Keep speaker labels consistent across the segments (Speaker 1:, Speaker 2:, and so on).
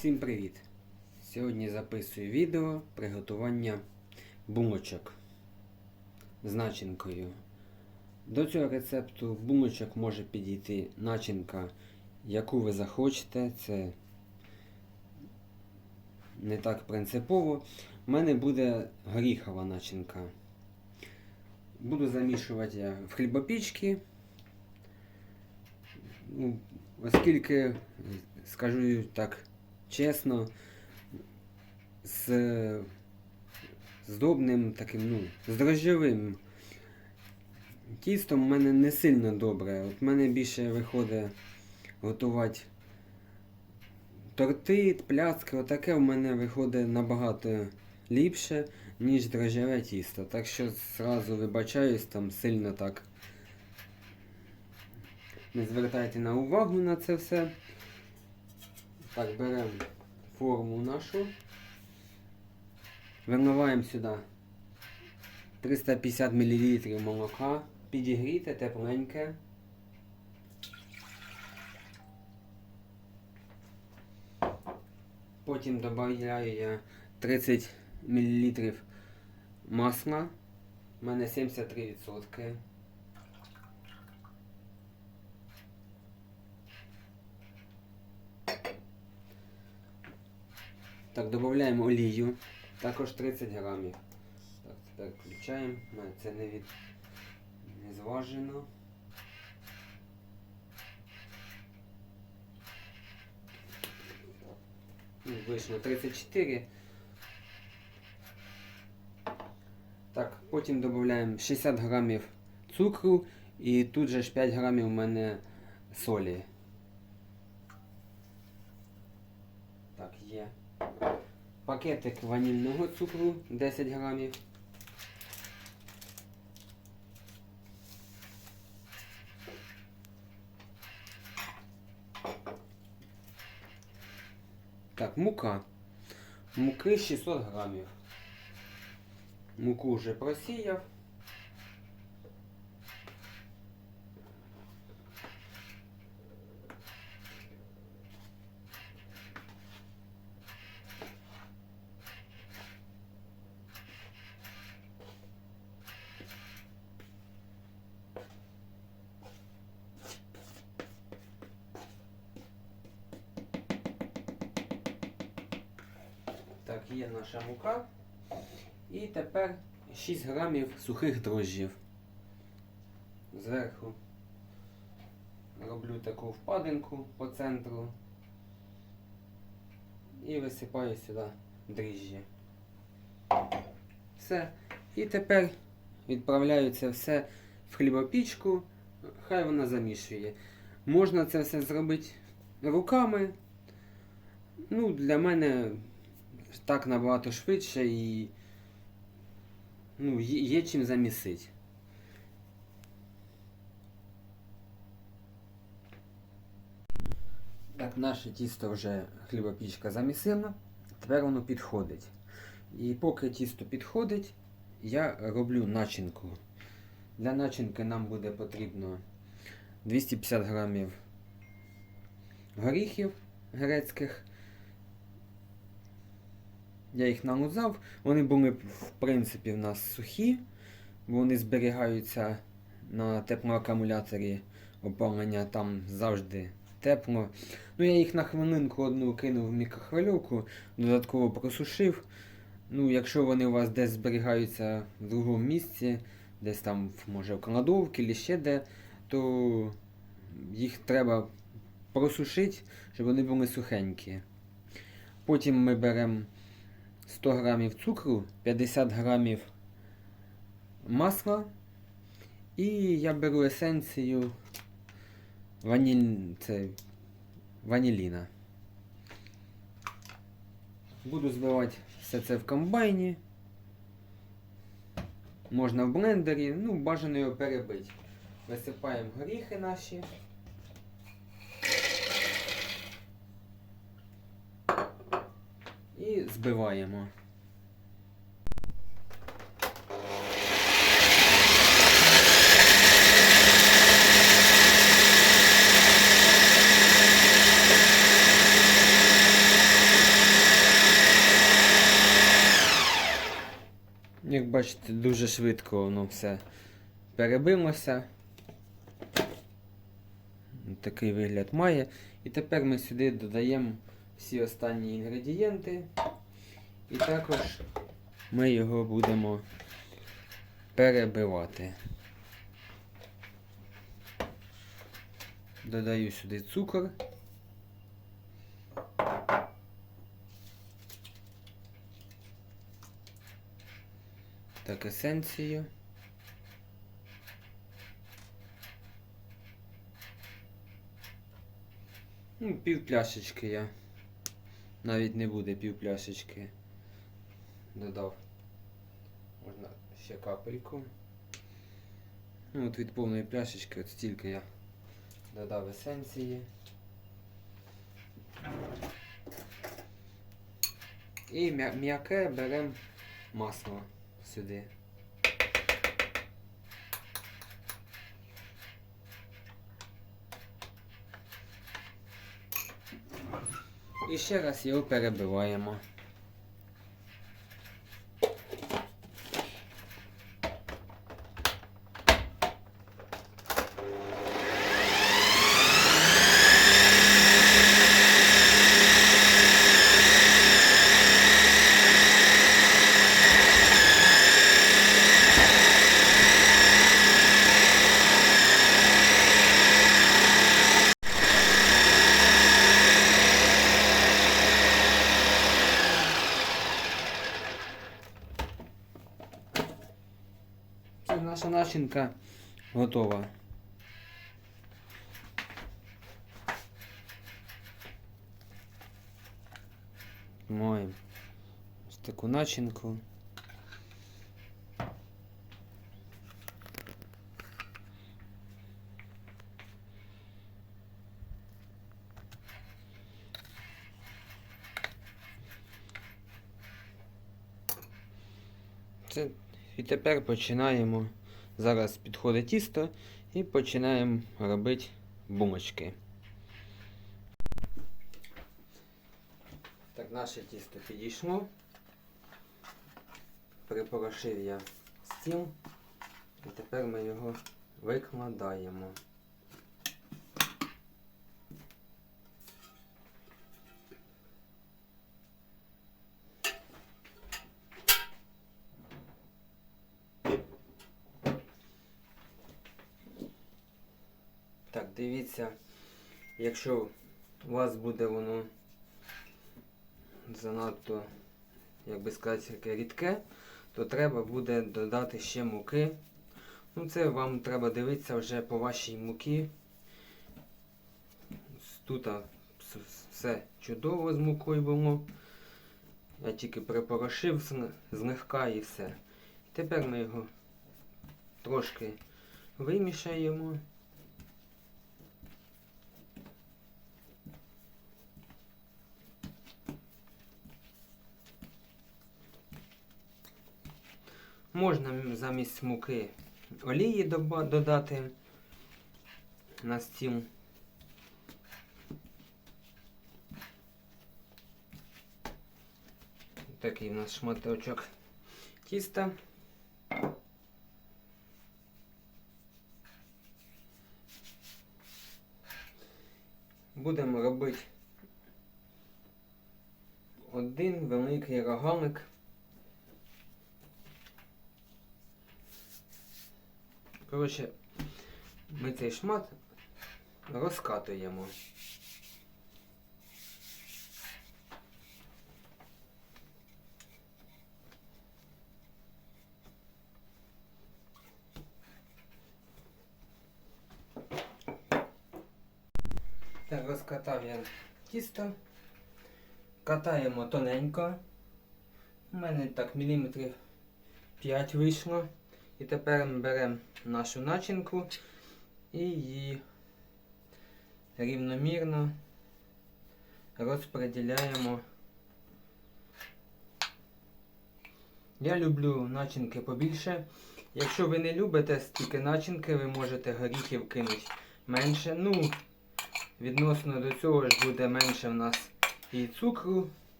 Speaker 1: Всім привіт! Сьогодні записую відео приготування булочок з начинкою. До цього рецепту булочок може підійти начинка, яку ви захочете. Це не так принципово. У мене буде горіхова начинка. Буду замішувати в хлібопічки. Ну, оскільки, скажу так чесно, з здобним таким, ну, з дрожжевим тістом в мене не сильно добре. От в мене більше виходить готувати торти, пляцки, отаке в мене виходить набагато ліпше, ніж дрожжеве тісто. Так що зразу вибачаюсь, там сильно так не звертайте на увагу на це все. Так, беремо форму нашу. Виливаємо сюди 350 мл молока. Підігріте тепленьке. Потім додаю я 30 мл масла. У мене 73%. Так, додаємо олію. Також 30 грамів. Так, тепер включаємо. Це не від не зважено. Ну, Вийшло 34. Так, потім додаємо 60 грамів цукру і тут же ж 5 грамів у мене солі. Так, є. Пакетик ванільного цукру 10 грамів. Так, мука. Муки 600 грамів. Муку вже просіяв. Так, є наша мука. І тепер 6 грамів сухих дрожжів. Зверху роблю таку впадинку по центру і висипаю сюди дріжджі. Все. І тепер відправляю це все в хлібопічку, хай вона замішує. Можна це все зробити руками. Ну, для мене так набагато швидше і ну, є, є чим замісити. Так, наше тісто вже хлібопічка замісила, тепер воно підходить. І поки тісто підходить, я роблю начинку. Для начинки нам буде потрібно 250 грамів горіхів грецьких. Я їх налузав. Вони були, в принципі, в нас сухі, вони зберігаються на теплоакумуляторі опалення, там завжди тепло. Ну, я їх на хвилинку одну кинув в мікрохвильовку, додатково просушив. Ну, Якщо вони у вас десь зберігаються в другому місці, десь там, може, в кладовці чи ще де, то їх треба просушити, щоб вони були сухенькі. Потім ми беремо 100 грамів цукру, 50 грамів масла. І я беру есенцію ваніль... це ваніліна. Буду збивати все це в комбайні. Можна в блендері, ну, бажано його перебити. Висипаємо горіхи наші. і збиваємо. Як бачите, дуже швидко воно все перебилося. Такий вигляд має. І тепер ми сюди додаємо всі останні інгредієнти. І також ми його будемо перебивати. Додаю сюди цукор. Так, есенцію. Ну, пів пляшечки я. Навіть не буде пів пляшечки. Додав. Можна ще капельку. Ну, от від повної пляшечки, от стільки я додав есенції. І м'яке беремо масло сюди. І ще раз його перебиваємо. Це наша начинка готова. Маємо ось таку начинку. Це і тепер починаємо. Зараз підходить тісто і починаємо робити бумочки. Так, наше тісто підійшло. Припорошив я стіл. І тепер ми його викладаємо. Так, дивіться, якщо у вас буде воно занадто, як би сказати, рідке, то треба буде додати ще муки. Ну, це вам треба дивитися вже по вашій муки. Тут все чудово з мукою було. Я тільки припорошив злегка і все. Тепер ми його трошки вимішаємо. Можна замість муки олії додати на стіл. Такий у нас шматочок тіста. Будемо робити один великий рогалик. Коротше, ми цей шмат розкатуємо. Так, розкатав я тісто. Катаємо тоненько. У мене так міліметрів 5 вийшло. І тепер ми беремо нашу начинку і її рівномірно розподіляємо. Я люблю начинки побільше. Якщо ви не любите стільки начинки, ви можете горіхів кинути менше. Ну, відносно до цього ж буде менше в нас і цукру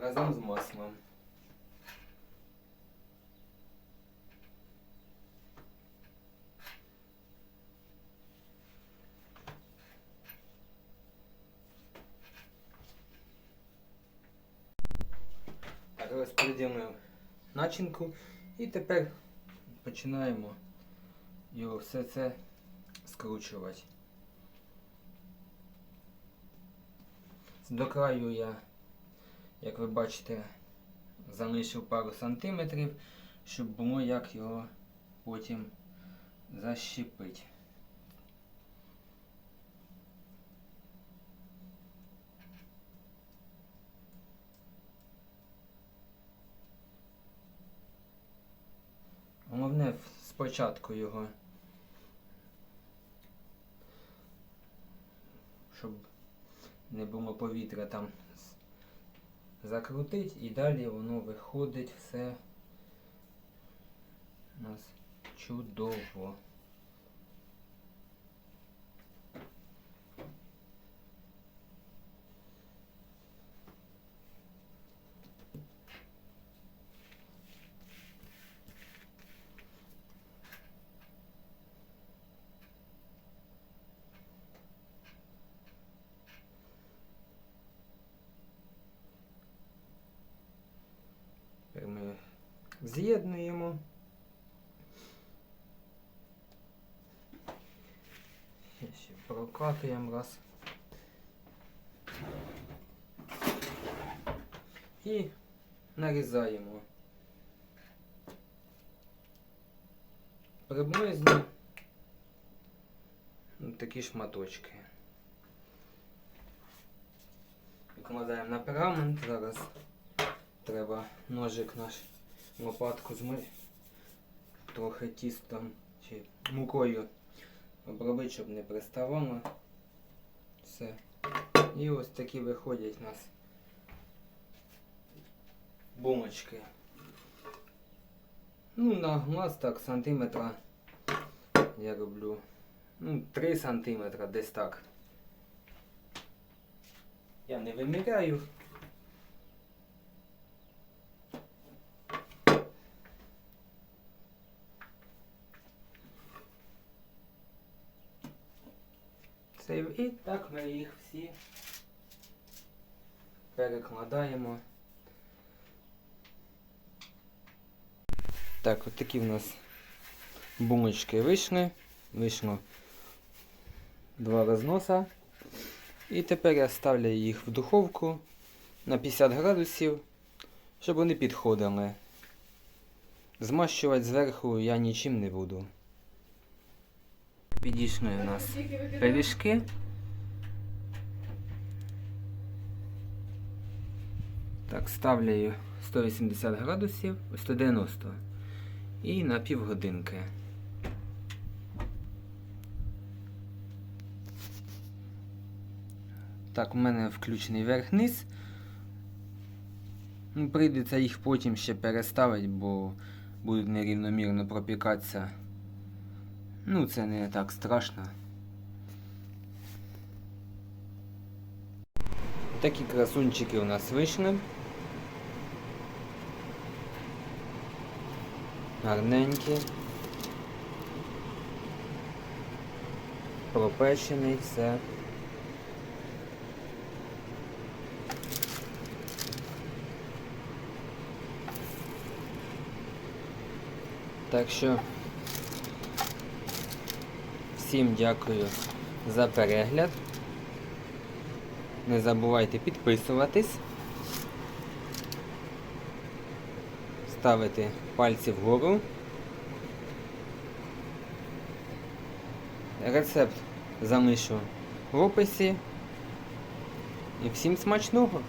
Speaker 1: разом з маслом. Розподілив начинку і тепер починаємо його все це скручувати. До краю я, як ви бачите, залишив пару сантиметрів, щоб було як його потім защепити. Головне спочатку його, щоб не було повітря там закрутить і далі воно виходить все у нас чудово. Тепер ми з'єднуємо. Ще прокатуємо раз. І нарізаємо. Приблизно ну, такі шматочки. Викладаємо на пергамент зараз. Треба ножик наш лопатку змити. Трохи тістом чи мукою обробити, щоб не приставало. Все. І ось такі виходять у нас бумочки. Ну, на глаз так сантиметра я роблю. Ну, 3 сантиметра десь так. Я не виміряю. Це і так ми їх всі перекладаємо. Так, от такі в нас бумочки вийшли. Вийшло два розноса. І тепер я ставлю їх в духовку на 50 градусів, щоб вони підходили. Змащувати зверху я нічим не буду. Підійшли у нас пиріжки. Так, ставлю 180 градусів, 190 і на півгодинки. Так, у мене включений верх-низ. Ну, прийдеться їх потім ще переставити, бо будуть нерівномірно пропікатися. Ну, це не так страшно. Такі красунчики у нас вийшли. Гарненькі. Пропечений, все. Так що всім дякую за перегляд. Не забувайте підписуватись, ставити пальці вгору. Рецепт залишу в описі. І всім смачного!